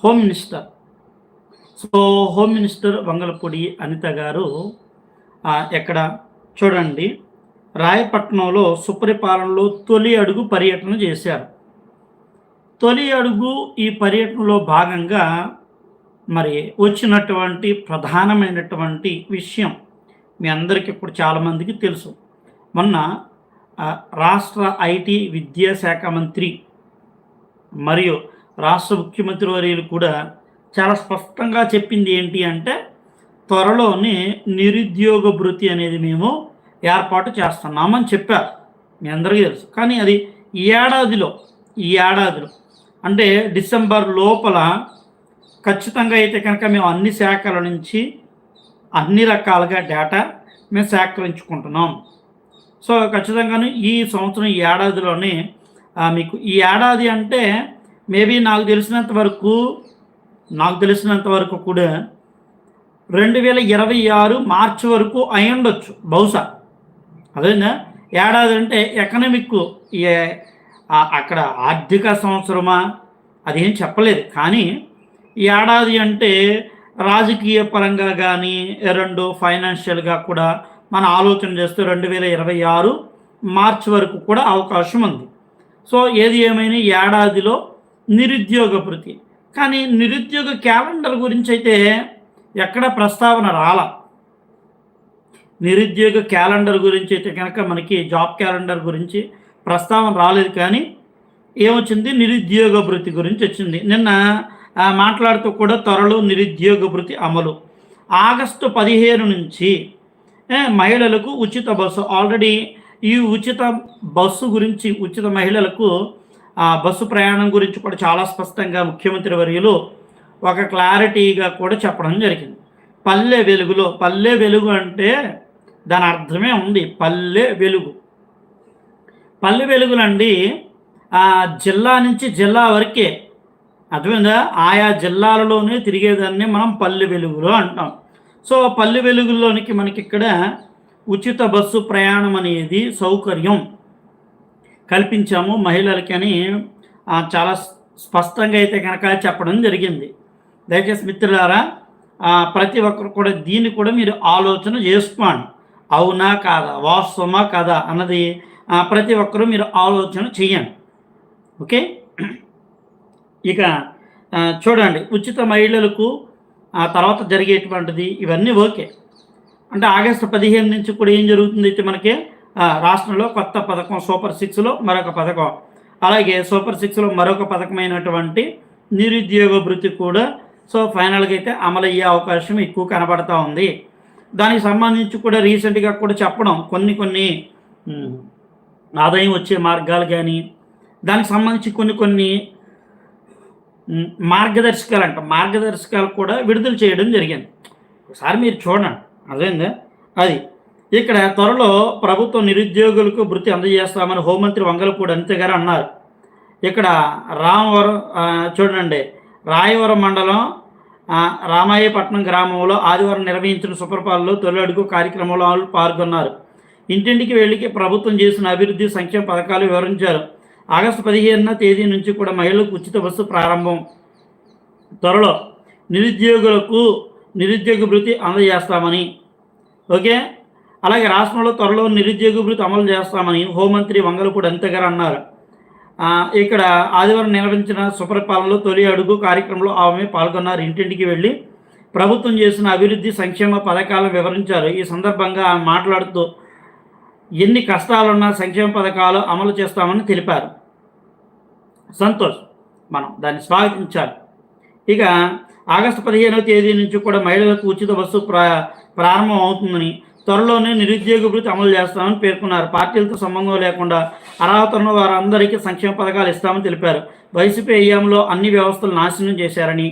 Home minister. So home minister Vangalapudi Anitha garu ఎక్కడ చూడండి. రాయపట్నంలో సుపరిపాలనలో తొలి అడుగు పర్యటన చేశారు. తొలి అడుగు ఈ పర్యటనలో భాగంగా మరి వచ్చినటువంటి ప్రధానమైనటువంటి విషయం మీ అందరికీ ఇప్పుడు చాలామందికి తెలుసు. మొన్న రాష్ట్ర ఐటీ విద్యాశాఖ మంత్రి మరియు రాష్ట్ర ముఖ్యమంత్రి వర్యులు కూడా చాలా స్పష్టంగా చెప్పింది ఏంటి అంటే త్వరలోనే నిరుద్యోగ భృతి అనేది మేము ఏర్పాటు చేస్తున్నామని చెప్పారు. మీ అందరికీ తెలుసు. కానీ అది ఈ ఏడాదిలో ఈ ఏడాదిలో అంటే డిసెంబర్ లోపల ఖచ్చితంగా అయితే కనుక మేము అన్ని శాఖల నుంచి అన్ని రకాలుగా డేటా మేము సేకరించుకుంటున్నాం. సో ఖచ్చితంగాను ఈ సంవత్సరం ఈ ఏడాదిలోనే మీకు ఈ ఏడాది అంటే మేబీ నాకు తెలిసినంత వరకు నాకు తెలిసినంత వరకు కూడా రెండు వేల ఇరవై ఆరు మార్చి వరకు అయి ఉండొచ్చు బహుశా. అదేనా? ఏడాది అంటే ఎకనమిక్ ఏ- అక్కడ ఆర్థిక సంవత్సరమా? అదేం చెప్పలేదు. కానీ ఏడాది అంటే రాజకీయ పరంగా కానీ రెండు ఫైనాన్షియల్గా కూడా మన ఆలోచన చేస్తే రెండు వేల ఇరవై ఆరు మార్చి వరకు కూడా అవకాశం ఉంది. సో ఏది ఏమైనా ఏడాదిలో నిరుద్యోగ భృతి. కానీ నిరుద్యోగ క్యాలెండర్ గురించి అయితే ఎక్కడ ప్రస్తావన రాల. నిరుద్యోగ క్యాలెండర్ గురించి అయితే కనుక మనకి జాబ్ క్యాలెండర్ గురించి ప్రస్తావన రాలేదు కానీ ఏమొచ్చింది? నిరుద్యోగ భృతి గురించి వచ్చింది. నిన్న మాట్లాడుతూ కూడా త్వరలో నిరుద్యోగ భృతి అమలు. ఆగస్టు పదిహేను నుంచి మహిళలకు ఉచిత బస్సు. ఆల్రెడీ ఈ ఉచిత బస్సు గురించి ఉచిత మహిళలకు ఆ బస్సు ప్రయాణం గురించి కూడా చాలా స్పష్టంగా ముఖ్యమంత్రి వర్యులు ఒక క్లారిటీగా కూడా చెప్పడం జరిగింది. పల్లె వెలుగులో పల్లె వెలుగు అంటే దాని అర్థమే ఉంది. పల్లె వెలుగు. పల్లె వెలుగులండి ఆ జిల్లా నుంచి జిల్లా వరకే. అర్థమైందా? ఆయా జిల్లాలలోనే తిరిగేదాన్ని మనం పల్లె వెలుగులో అంటాం. సో పల్లె వెలుగులోనికి మనకి ఇక్కడ ఉచిత బస్సు ప్రయాణం అనేది సౌకర్యం. కల్పించాము మహిళలకి అని చాలా స్పష్టంగా అయితే కనుక చెప్పడం జరిగింది. దయచేసి మిత్రులారా ప్రతి ఒక్కరు కూడా దీన్ని కూడా మీరు ఆలోచన చేసుకోండి. అవునా కాదా? వాస్తవమా కాదా? అన్నది ప్రతి ఒక్కరూ మీరు ఆలోచన చేయండి. ఓకే? ఇక చూడండి. ఉచిత మహిళలకు ఆ తర్వాత జరిగేటువంటిది ఇవన్నీ ఓకే. అంటే ఆగస్టు పదిహేను నుంచి కూడా ఏం జరుగుతుంది అయితే మనకి? రాష్ట్రంలో కొత్త పథకం సూపర్ సిక్స్లో మరొక పథకం. అలాగే సూపర్ సిక్స్లో మరొక పథకమైనటువంటి నిరుద్యోగ వృత్తి కూడా సో ఫైనల్గా అయితే అమలయ్యే అవకాశం ఎక్కువ కనబడతా ఉంది. దానికి సంబంధించి కూడా రీసెంట్గా కూడా చెప్పడం కొన్ని కొన్ని ఆదాయం వచ్చే మార్గాలు కానీ దానికి సంబంధించి కొన్ని కొన్ని మార్గదర్శకాలు అంట. మార్గదర్శకాలు కూడా విడుదల చేయడం జరిగింది. ఒకసారి మీరు చూడండి. అదేందా? అది ఇక్కడ త్వరలో ప్రభుత్వ నిరుద్యోగులకు వృత్తి అందజేస్తామని హోంమంత్రి వంగలపూడి అనిత గారు అన్నారు. ఇక్కడ రామవరం చూడండి రాయవరం మండలం రామాయపట్నం గ్రామంలో ఆదివారం నిర్వహించిన సుప్రపాలలో తొలి అడుగు కార్యక్రమంలో వాళ్ళు పాల్గొన్నారు. ఇంటింటికి వెళ్ళి ప్రభుత్వం చేసిన అభివృద్ధి సంక్షేమ పథకాలు వివరించారు. ఆగస్టు పదిహేనున తేదీ నుంచి కూడా మహిళలకు ఉచిత బస్సు ప్రారంభం. త్వరలో నిరుద్యోగులకు నిరుద్యోగ భృతి అందజేస్తామని. ఓకే? అలాగే రాష్ట్రంలో త్వరలో నిరుద్యోగ భృతి అమలు చేస్తామని హోంమంత్రి వంగలపూడి అంతగారు గారు అన్నారు ఇక్కడ ఆదివారం నిర్వహించిన సుపరిపాలనలో తొలి అడుగు కార్యక్రమంలో ఆమె పాల్గొన్నారు. ఇంటింటికి వెళ్ళి ప్రభుత్వం చేసిన అభివృద్ధి సంక్షేమ పథకాలను వివరించారు. ఈ సందర్భంగా ఆమె మాట్లాడుతూ ఎన్ని కష్టాలున్నా సంక్షేమ పథకాలు అమలు చేస్తామని తెలిపారు. సంతోష్ మనం దాన్ని స్వాగతించాలి. ఇక ఆగస్టు పదిహేనవ తేదీ నుంచి కూడా మహిళలకు ఉచిత బస్సు ప్రా ప్రారంభం అవుతుందని త్వరలోనే నిరుద్యోగ భృతి అమలు చేస్తామని పేర్కొన్నారు. పార్టీలతో సంబంధం లేకుండా అర్హత ఉన్న వారందరికీ సంక్షేమ పథకాలు ఇస్తామని తెలిపారు. వైసీపీ హయాంలో అన్ని వ్యవస్థలు నాశనం చేశారని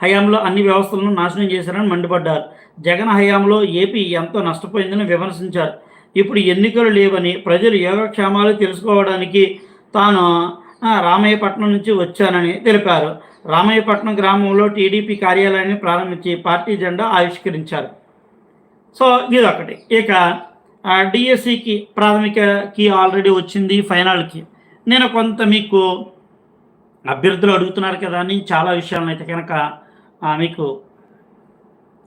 హయాంలో అన్ని వ్యవస్థలను నాశనం చేశారని మండిపడ్డారు. జగన్ హయాంలో ఏపీ ఎంతో నష్టపోయిందని విమర్శించారు. ఇప్పుడు ఎన్నికలు లేవని ప్రజలు యోగక్షేమాలు తెలుసుకోవడానికి తాను రామయ్యపట్నం నుంచి వచ్చానని తెలిపారు. రామయ్యపట్నం గ్రామంలో టీడీపీ కార్యాలయాన్ని ప్రారంభించి పార్టీ జెండా ఆవిష్కరించారు. సో ఇది ఒకటి ఇక డిఎస్సికి ప్రాథమికకి ఆల్రెడీ వచ్చింది ఫైనల్కి నేను కొంత మీకు అభ్యర్థులు అడుగుతున్నారు కదా అని చాలా విషయాలను అయితే కనుక మీకు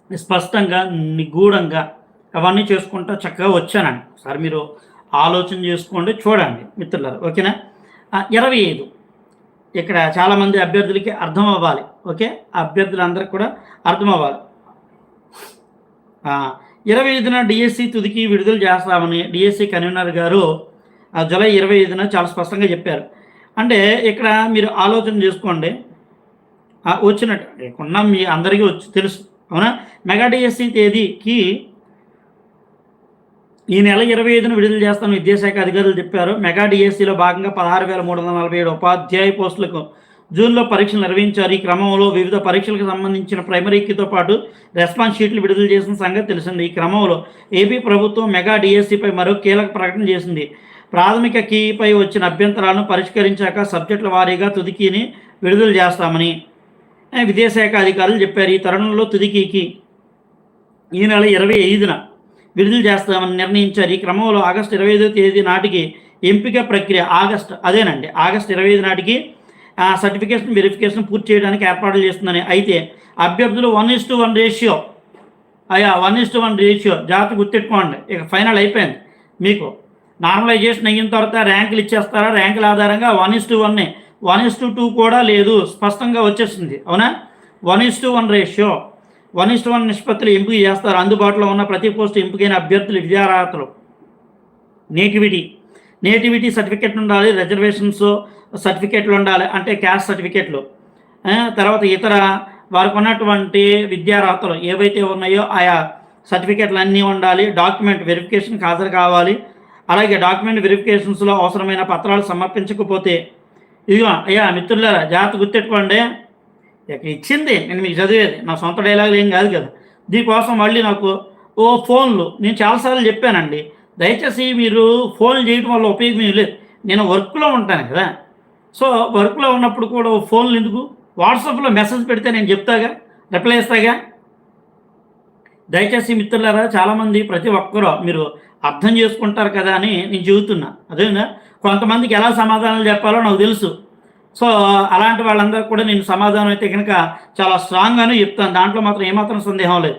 స్పష్టంగా నిగూఢంగా అవన్నీ చేసుకుంటా చక్కగా వచ్చానండి. ఒకసారి మీరు ఆలోచన చేసుకోండి చూడండి మిత్రులారు ఓకేనా? ఇరవై ఐదు. ఇక్కడ చాలామంది అభ్యర్థులకి అర్థం అవ్వాలి ఓకే? అభ్యర్థులందరికీ కూడా అర్థం అవ్వాలి. ఇరవై ఐదున డిఎస్సి తుదికి విడుదల చేస్తామని డిఎస్సి కన్వీనర్ గారు ఆ, జూలై ఇరవై ఐదున చాలా స్పష్టంగా చెప్పారు. అంటే ఇక్కడ మీరు ఆలోచన చేసుకోండి. వచ్చినట్టు ఇక్కడ మీ అందరికీ వచ్చి తెలుసు. అవునా? మెగా డిఎస్సి తేదీకి ఈ నెల ఇరవై ఐదున విడుదల చేస్తామని విద్యాశాఖ అధికారులు చెప్పారు. మెగా డిఎస్సిలో భాగంగా పదహారు వేల మూడు వందల నలభై ఏడు ఉపాధ్యాయ పోస్టులకు జూన్లో పరీక్షలు నిర్వహించారు. ఈ క్రమంలో వివిధ పరీక్షలకు సంబంధించిన ప్రైమరీ కీతో పాటు రెస్పాన్స్ షీట్లు విడుదల చేసిన సంగతి తెలిసింది. ఈ క్రమంలో ఏపీ ప్రభుత్వం మెగా డిఎస్సిపై మరో కీలక ప్రకటన చేసింది. ప్రాథమిక కీపై వచ్చిన అభ్యంతరాలను పరిష్కరించాక సబ్జెక్టుల వారీగా తుదికీని విడుదల చేస్తామని విదేశాఖ అధికారులు చెప్పారు. ఈ తరుణంలో తుదికీకి ఈ నెల ఇరవై ఐదున విడుదల చేస్తామని నిర్ణయించారు. ఈ క్రమంలో ఆగస్టు ఇరవై ఐదో తేదీ నాటికి ఎంపిక ప్రక్రియ ఆగస్ట్ అదేనండి ఆగస్ట్ ఇరవై ఐదు నాటికి ఆ, సర్టిఫికేషన్ వెరిఫికేషన్ పూర్తి చేయడానికి ఏర్పాట్లు చేస్తుందని. అయితే అభ్యర్థులు one is to one ratio అయ్యా one is to one ratio జాగ్రత్త గుర్తెట్టుకోండి ఇక ఫైనల్ అయిపోయింది. మీకు నార్మలైజేషన్ అయిన తర్వాత ర్యాంకులు ఇచ్చేస్తారా? ర్యాంకుల ఆధారంగా one is to one one is to two two లేదు. స్పష్టంగా వచ్చేసింది. అవునా? One is to one ratio one is to one నిష్పత్తులు ఎంపిక చేస్తారు. అందుబాటులో ఉన్న ప్రతి పోస్టు ఎంపికైన అభ్యర్థులు విద్యార్హతలు. నేటివిటీ నేటివిటీ సర్టిఫికెట్ ఉండాలి. రిజర్వేషన్స్ సర్టిఫికేట్లు ఉండాలి అంటే క్యాస్ట్ సర్టిఫికేట్లు. తర్వాత ఇతర వారికి ఉన్నటువంటి విద్యార్హతలు ఏవైతే ఉన్నాయో ఆయా సర్టిఫికేట్లు అన్నీ ఉండాలి డాక్యుమెంట్ వెరిఫికేషన్కి హాజరు కావాలి. అలాగే డాక్యుమెంట్ వెరిఫికేషన్స్లో అవసరమైన పత్రాలు సమర్పించకపోతే ఇదిగో అయ్యా మిత్రులారా జాగ్రత్త గుర్తెట్టుకోండి. ఇక ఇచ్చింది నేను మీకు చదివేది నా సొంత డైలాగులు ఏం కాదు కదా. దీనికోసం మళ్ళీ నాకు ఓ ఫోన్లు నేను చాలాసార్లు చెప్పానండి. దయచేసి మీరు ఫోన్ చేయడం వల్ల ఉపయోగం లేదు. నేను వర్క్లో ఉంటాను కదా. సో వర్క్లో ఉన్నప్పుడు కూడా ఫోన్లు ఎందుకు? వాట్సాప్లో మెసేజ్ పెడితే నేను చెప్తాగా? రిప్లై ఇస్తాగా? దయచేసి మిత్రులారా చాలామంది ప్రతి ఒక్కరూ మీరు అర్థం చేసుకుంటారు కదా అని నేను చెబుతున్నా. అదేనా? కొంతమందికి ఎలా సమాధానాలు చెప్పాలో నాకు తెలుసు. సో అలాంటి వాళ్ళందరూ కూడా నేను సమాధానం అయితే కనుక చాలా స్ట్రాంగ్గానే చెప్తాను. దాంట్లో మాత్రం ఏమాత్రం సందేహం లేదు.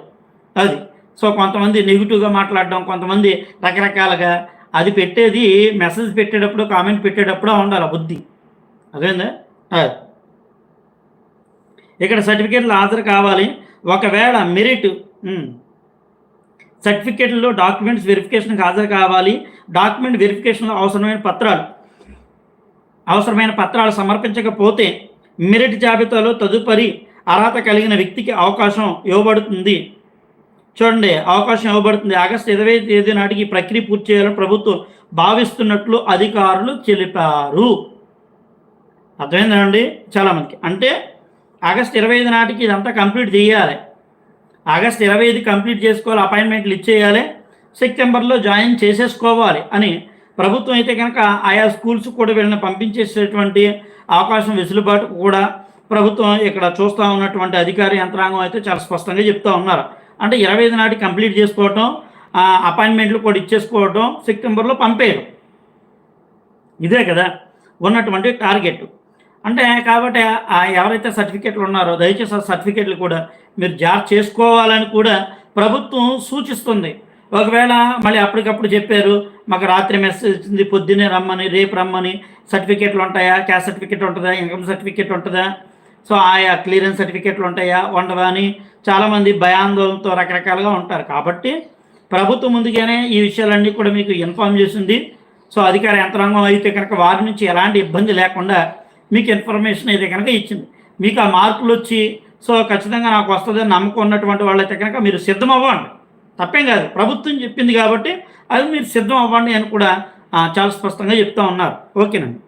అది. సో కొంతమంది నెగిటివ్గా మాట్లాడడం కొంతమంది రకరకాలుగా అది పెట్టేది మెసేజ్ పెట్టేటప్పుడు కామెంట్ పెట్టేటప్పుడు ఉండాలి ఆ బుద్ధి. అదేందా ఇక్కడ సర్టిఫికేట్లు హాజరు కావాలి. ఒకవేళ మెరిట్ సర్టిఫికేట్లో డాక్యుమెంట్స్ వెరిఫికేషన్కి హాజరు కావాలి. డాక్యుమెంట్ వెరిఫికేషన్లో అవసరమైన పత్రాలు అవసరమైన పత్రాలు సమర్పించకపోతే మెరిట్ జాబితాలో తదుపరి అర్హత కలిగిన వ్యక్తికి అవకాశం ఇవ్వబడుతుంది. చూడండి అవకాశం ఇవ్వబడుతుంది. ఆగస్టు ఇరవై తేదీ నాటికి ప్రక్రియ పూర్తి చేయాలని ప్రభుత్వం భావిస్తున్నట్లు అధికారులు తెలిపారు. అర్థమైందండి చాలామందికి అంటే ఆగస్ట్ ఇరవై ఐదు నాటికి ఇదంతా కంప్లీట్ చేయాలి. ఆగస్ట్ ఇరవై ఐదు కంప్లీట్ చేసుకోవాలి అపాయింట్మెంట్లు ఇచ్చేయాలి సెప్టెంబర్లో జాయిన్ చేసేసుకోవాలి అని ప్రభుత్వం అయితే కనుక ఆయా స్కూల్స్ కూడా వీళ్ళని పంపించేసేటువంటి అవకాశం వెసులుబాటు కూడా ప్రభుత్వం ఇక్కడ చూస్తూ ఉన్నటువంటి అధికార యంత్రాంగం అయితే చాలా స్పష్టంగా చెప్తూ ఉన్నారు. అంటే ఇరవై ఐదు నాటికి కంప్లీట్ చేసుకోవటం అపాయింట్మెంట్లు కూడా ఇచ్చేసుకోవటం సెప్టెంబర్లో పంపేయడం ఇదే కదా ఉన్నటువంటి టార్గెట్. అంటే కాబట్టి ఆ ఎవరైతే సర్టిఫికేట్లు ఉన్నారో దయచేసి ఆ సర్టిఫికేట్లు కూడా మీరు జార్ చేసుకోవాలని కూడా ప్రభుత్వం సూచిస్తుంది. ఒకవేళ మళ్ళీ అప్పటికప్పుడు చెప్పారు మాకు రాత్రి మెసేజ్ వచ్చింది పొద్దున్నే రమ్మని రేపు రమ్మని సర్టిఫికేట్లు ఉంటాయా క్యాస్ట్ సర్టిఫికేట్ ఉంటుందా ఇన్కమ్ సర్టిఫికేట్ ఉంటుందా? సో ఆయా క్లియరెన్స్ సర్టిఫికేట్లు ఉంటాయా ఉండవా అని చాలామంది భయాందోళనతో రకరకాలుగా ఉంటారు. కాబట్టి ప్రభుత్వం ముందుగానే ఈ విషయాలన్నీ కూడా మీకు ఇన్ఫామ్ చేసింది. సో అధికార యంత్రాంగం అయితే కనుక వారి నుంచి ఎలాంటి ఇబ్బంది లేకుండా మీకు ఇన్ఫర్మేషన్ అయితే కనుక ఇచ్చింది. మీకు ఆ మార్కులు వచ్చి సో ఖచ్చితంగా నాకు వస్తుందని నమ్మకం ఉన్నటువంటి వాళ్ళైతే కనుక మీరు సిద్ధం అవ్వండి తప్పేం కాదు. ప్రభుత్వం చెప్పింది కాబట్టి అది మీరు సిద్ధం అవ్వండి అని కూడా చాలా స్పష్టంగా చెప్తా ఉన్నారు. ఓకేనండి.